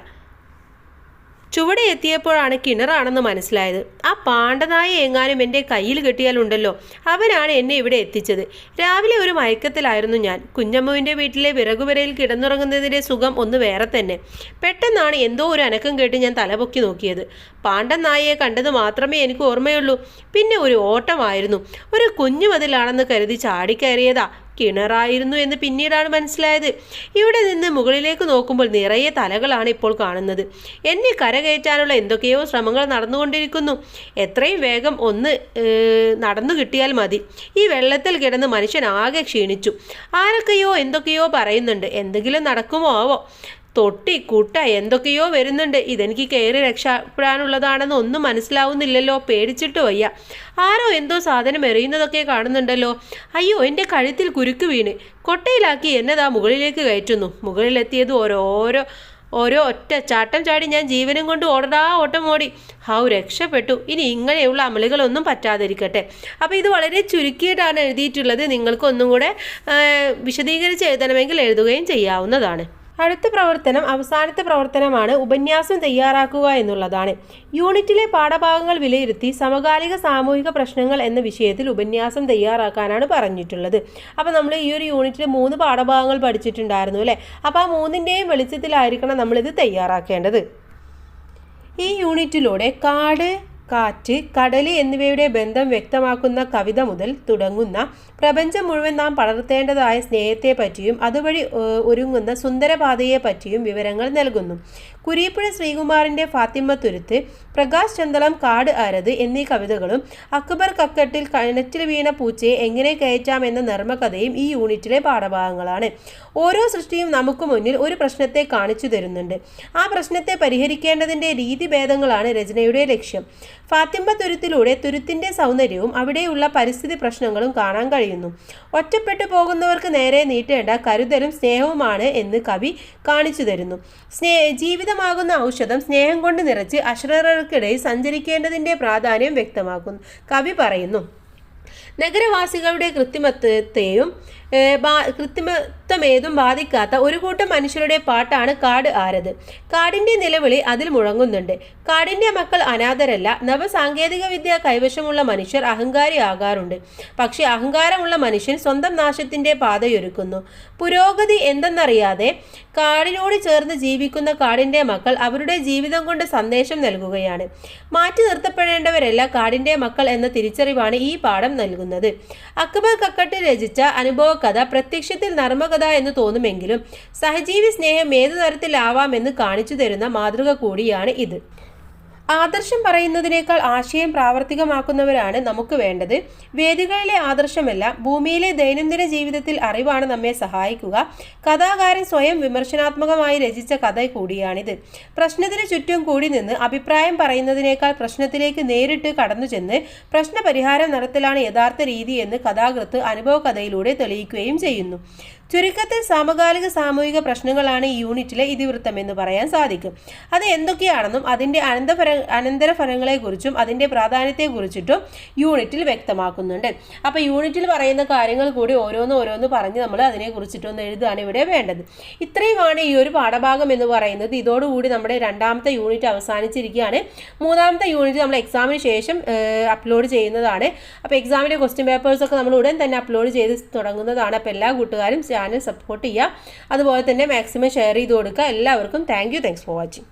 ചുവടെ എത്തിയപ്പോഴാണ് കിണറാണെന്ന് മനസ്സിലായത്. ആ പാണ്ടനായ എങ്ങാനും എന്റെ കയ്യിൽ കിട്ടിയാലുണ്ടല്ലോ. അവനാണ് എന്നെ ഇവിടെ എത്തിച്ചത്. രാവിലെ ഒരു മയക്കത്തിലായിരുന്നു ഞാൻ. കുഞ്ഞമ്മുവിന്റെ വീട്ടിലെ വിറകുവരയിൽ കിടന്നുറങ്ങുന്നതിന്റെ സുഖം ഒന്ന് വേറെ തന്നെ. പെട്ടെന്നാണ് എന്തോ ഒരു അനക്കം കേട്ട് ഞാൻ തലപൊക്കി നോക്കിയത്. പാണ്ഡൻ നായയെ കണ്ടത് മാത്രമേ എനിക്ക് ഓർമ്മയുള്ളൂ. പിന്നെ ഒരു ഓട്ടമായിരുന്നു. ഒരു കുഞ്ഞു മതിലാണെന്ന് കരുതി ചാടിക്കയറിയതാ കിണറായിരുന്നു എന്ന് പിന്നീടാണ് മനസ്സിലായത്. ഇവിടെ നിന്ന് മുകളിലേക്ക് നോക്കുമ്പോൾ നിറയെ തലകളാണ് ഇപ്പോൾ കാണുന്നത്. എന്നെ കരകയറ്റാനുള്ള എന്തൊക്കെയോ ശ്രമങ്ങൾ നടന്നുകൊണ്ടിരിക്കുന്നു. എത്രയും വേഗം ഒന്ന് നടന്നു കിട്ടിയാൽ മതി. ഈ വെള്ളത്തിൽ കിടന്ന് മനുഷ്യൻ ആകെ ക്ഷീണിച്ചു. ആരൊക്കെയോ എന്തൊക്കെയോ പറയുന്നുണ്ട്. എന്തെങ്കിലും നടക്കുമോ ആവോ? തൊട്ടി കുട്ട എന്തൊക്കെയോ വരുന്നുണ്ട്. ഇതെനിക്ക് കയറി രക്ഷപ്പെടാനുള്ളതാണെന്ന് ഒന്നും മനസ്സിലാവുന്നില്ലല്ലോ. പേടിച്ചിട്ട് വയ്യ. ആരോ എന്തോ സാധനം എറിയുന്നതൊക്കെ കാണുന്നുണ്ടല്ലോ. അയ്യോ എന്റെ കഴുത്തിൽ കുരുക്ക് വീണ്. കൊട്ടയിലാക്കി എന്നതാ മുകളിലേക്ക് കയറ്റുന്നു. മുകളിലെത്തിയത് ഓരോരോ ഓരോ ഒറ്റ ചാട്ടം ചാടി ഞാൻ ജീവനും കൊണ്ട് ഓടടാ ഓട്ടം ഓടി. ഹൗ രക്ഷപ്പെട്ടു. ഇനി ഇങ്ങനെയുള്ള അമലുകളൊന്നും പറ്റാതിരിക്കട്ടെ. അപ്പോൾ ഇത് വളരെ ചുരുക്കിയിട്ടാണ് എഴുതിയിട്ടുള്ളത്. നിങ്ങൾക്കൊന്നും കൂടെ വിശദീകരിച്ച് എഴുതണമെങ്കിൽ എഴുതുകയും ചെയ്യാവുന്നതാണ്. അടുത്ത പ്രവർത്തനം അവസാനത്തെ പ്രവർത്തനമാണ് ഉപന്യാസം തയ്യാറാക്കുക എന്നുള്ളതാണ്. യൂണിറ്റിലെ പാഠഭാഗങ്ങൾ വിലയിരുത്തി സമകാലിക സാമൂഹിക പ്രശ്നങ്ങൾ എന്ന വിഷയത്തിൽ ഉപന്യാസം തയ്യാറാക്കാനാണ് പറഞ്ഞിട്ടുള്ളത്. അപ്പോൾ നമ്മൾ ഈ ഒരു യൂണിറ്റിൽ മൂന്ന് പാഠഭാഗങ്ങൾ പഠിച്ചിട്ടുണ്ടായിരുന്നു അല്ലേ? അപ്പോൾ ആ മൂന്നിന്റെയും വെളിച്ചത്തിലായിരിക്കണം നമ്മളിത് തയ്യാറാക്കേണ്ടത്. ഈ യൂണിറ്റിലൂടെ കാട് കാറ്റ് കടൽ എന്നിവയുടെ ബന്ധം വ്യക്തമാക്കുന്ന കവിത മുതൽ തുടങ്ങുന്ന പ്രപഞ്ചം മുഴുവൻ നാം പടർത്തേണ്ടതായ സ്നേഹത്തെ പറ്റിയും അതുവഴി ഒരുങ്ങുന്ന സുന്ദരപാതയെ പറ്റിയും വിവരങ്ങൾ നൽകുന്നു. കുരീപ്പുഴ ശ്രീകുമാറിന്റെ ഫാത്തിമ തുരുത്ത് പ്രകാശ് ചന്ദളം കാട് അരത് എന്നീ കവിതകളും അക്ബർ കക്കട്ടിൽ കിണറ്റിൽ വീണ പൂച്ചയെ എങ്ങനെ കയറ്റാം എന്ന നർമ്മകഥയും ഈ യൂണിറ്റിലെ പാഠഭാഗങ്ങളാണ്. ഓരോ സൃഷ്ടിയും നമുക്ക് മുന്നിൽ ഒരു പ്രശ്നത്തെ കാണിച്ചു തരുന്നുണ്ട്. ആ പ്രശ്നത്തെ പരിഹരിക്കേണ്ടതിന്റെ രീതിഭേദങ്ങളാണ് രചനയുടെ ലക്ഷ്യം. ഫാത്തിമ തുരുത്തിലൂടെ തുരുത്തിന്റെ സൗന്ദര്യവും അവിടെയുള്ള പരിസ്ഥിതി പ്രശ്നങ്ങളും കാണാൻ കഴിയുന്നു. ഒറ്റപ്പെട്ടു പോകുന്നവർക്ക് നേരെ നീട്ടേണ്ട കരുതലും സ്നേഹവുമാണ് എന്ന് കവി കാണിച്ചു തരുന്നു. സ്നേ ജീവിതമാകുന്ന ഔഷധം സ്നേഹം കൊണ്ട് നിറച്ച് അശ്രറർക്കിടയിൽ സഞ്ചരിക്കേണ്ടതിന്റെ പ്രാധാന്യം വ്യക്തമാക്കുന്നു. കവി പറയുന്നു നഗരവാസികളുടെ കൃത്രിമത്വത്തെയും കൃത്രിമത്വമേതും ബാധിക്കാത്ത ഒരു കൂട്ടം മനുഷ്യരുടെ പാട്ടാണ് കാട് ആരത്. കാടിന്റെ നിലവിളി അതിൽ മുഴങ്ങുന്നുണ്ട്. കാടിന്റെ മക്കൾ അനാഥരല്ല. നവസാങ്കേതിക വിദ്യ കൈവശമുള്ള മനുഷ്യർ അഹങ്കാരി ആകാറുണ്ട്. പക്ഷെ അഹങ്കാരമുള്ള മനുഷ്യൻ സ്വന്തം നാശത്തിന്റെ പാതയൊരുക്കുന്നു. പുരോഗതി എന്തെന്നറിയാതെ കാടിനോട് ചേർന്ന് ജീവിക്കുന്ന കാടിന്റെ മക്കൾ അവരുടെ ജീവിതം കൊണ്ട് സന്ദേശം നൽകുകയാണ്. മാറ്റി നിർത്തപ്പെടേണ്ടവരല്ല കാടിന്റെ മക്കൾ എന്ന തിരിച്ചറിവാണ് ഈ പാഠം നൽകുന്നത്. അക്ബർ കക്കട്ട് രചിച്ച അനുഭവ കഥ പ്രത്യക്ഷത്തിൽ നർമ്മകഥ എന്ന് തോന്നുമെങ്കിലും സഹജീവി സ്നേഹം ഏതു തരത്തിലാവാമെന്ന് കാണിച്ചു തരുന്ന മാതൃക കൂടിയാണ് ഇത്. ആദർശം പറയുന്നതിനേക്കാൾ ആശയം പ്രാവർത്തികമാക്കുന്നവരാണ് നമുക്ക് വേണ്ടത്. വേദികളിലെ ആദർശമല്ല ഭൂമിയിലെ ദൈനംദിന ജീവിതത്തിൽ അറിവാണ് നമ്മെ സഹായിക്കുക. കഥാകാരൻ സ്വയം വിമർശനാത്മകമായി രചിച്ച കഥ കൂടിയാണിത്. പ്രശ്നത്തിന് ചുറ്റും കൂടി നിന്ന് അഭിപ്രായം പറയുന്നതിനേക്കാൾ പ്രശ്നത്തിലേക്ക് നേരിട്ട് കടന്നു ചെന്ന് പ്രശ്നപരിഹാരം നടത്തലാണ് യഥാർത്ഥ രീതി എന്ന് കഥാകൃത്ത് അനുഭവ കഥയിലൂടെ തെളിയിക്കുകയും ചെയ്യുന്നു. ചുരുക്കത്തിൽ സമകാലിക സാമൂഹിക പ്രശ്നങ്ങളാണ് ഈ യൂണിറ്റിലെ ഇതിവൃത്തം എന്ന് പറയാൻ സാധിക്കും. അത് എന്തൊക്കെയാണെന്നും അതിന്റെ അനന്തഫല അനന്തരഫലങ്ങളെക്കുറിച്ചും അതിന്റെ പ്രാധാന്യത്തെക്കുറിച്ചിട്ടും യൂണിറ്റിൽ വ്യക്തമാക്കുന്നുണ്ട്. അപ്പോൾ യൂണിറ്റിൽ പറയുന്ന കാര്യങ്ങൾ കൂടി ഓരോന്ന് ഓരോന്ന് പറഞ്ഞ് നമ്മൾ അതിനെക്കുറിച്ചിട്ടൊന്ന് എഴുതുകയാണ് ഇവിടെ വേണ്ടത്. ഇത്രയുമാണ് ഈ ഒരു പാഠഭാഗം എന്ന് പറയുന്നത്. ഇതോടുകൂടി നമ്മുടെ രണ്ടാമത്തെ യൂണിറ്റ് അവസാനിച്ചിരിക്കുകയാണ്. മൂന്നാമത്തെ യൂണിറ്റ് നമ്മൾ എക്സാമിന് ശേഷം അപ്ലോഡ് ചെയ്യുന്നതാണ്. അപ്പോൾ എക്സാമിന്റെ ക്വസ്റ്റ്യൻ പേപ്പേഴ്സൊക്കെ നമ്മൾ ഉടൻ തന്നെ അപ്ലോഡ് ചെയ്ത് തുടങ്ങുന്നതാണ്. അപ്പോൾ എല്ലാ കൂട്ടുകാരും ചാനൽ സപ്പോർട്ട് ചെയ്യുക. അതുപോലെ തന്നെ മാക്സിമം ഷെയർ ചെയ്ത് കൊടുക്കുക. എല്ലാവർക്കും thank you thanks for watching